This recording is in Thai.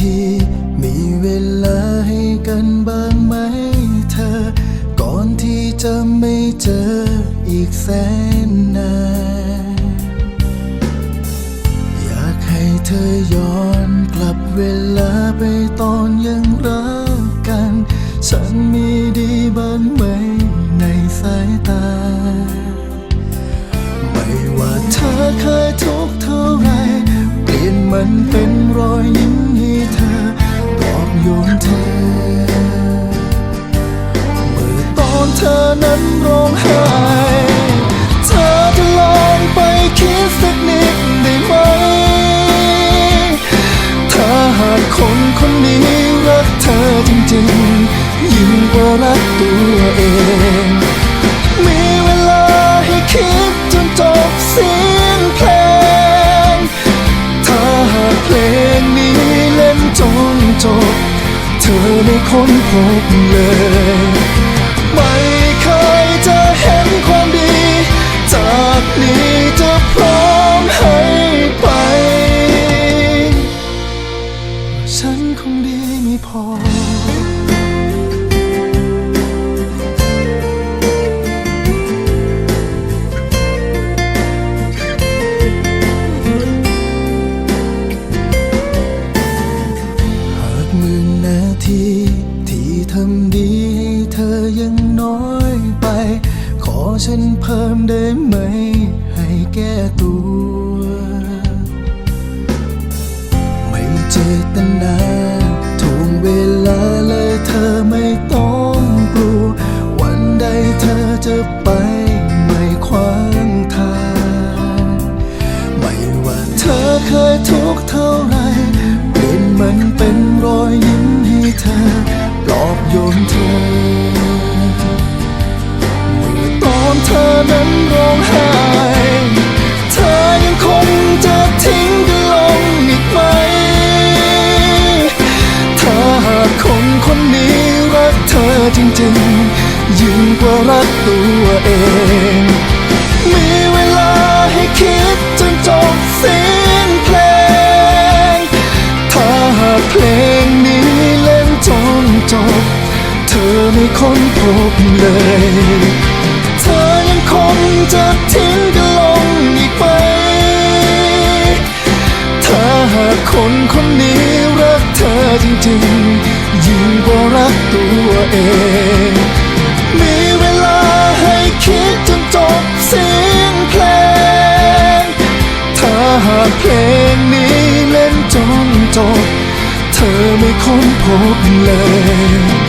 ที มีเวลาให้กันบ้างไหมเธอ ก่อนที่จะไม่เจออีกแสนนานอยากให้เธอย้อนกลับเวลาไปตอนยังรักกัน ฉันมีดีบ้างไหมในสายตา ไม่ว่าเธอเคยทุกข์เท่าไร เปลี่ยนมันเป็นรอยยิ้ม จริงๆ ยิ่งกว่ารักตัวเอง มีเวลาให้คิดจนจบเสียงเพลง ถ้าหากเพลงนี้เล่นจนจบ เธอไม่ค้นพบเลย ตัว ไม่เจตนาถ่วงเวลาเลยเธอไม่ต้องกลัว วันใดเธอจะไปไม่ขวางทาง ไม่ว่าเธอเคยทุกข์เท่าไรเปลี่ยนมันเป็นรอยยิ้มให้เธอปลอบโยนเธอ เมื่อตอนเธอนั้นร้องไห้ ทิ้งกันลงอีกไหม ถ้าหากคนคนนี้รักเธอจริงๆ ยิ่งกว่ารักตัวเอง มีเวลาให้คิดจนจบเสียงเพลง ถ้าหากเพลงนี้เล่นจนจบ เธอไม่ค้นพบเลย เธอยังคงจะทิ้งกัน คนคนนี้รักเธอจริงๆ ยิ่งกว่ารักตัวเอง มีเวลาให้คิดจนจบเสียงเพลง ถ้าหากเพลงนี้เล่นจนจบ เธอไม่ค้นพบเลย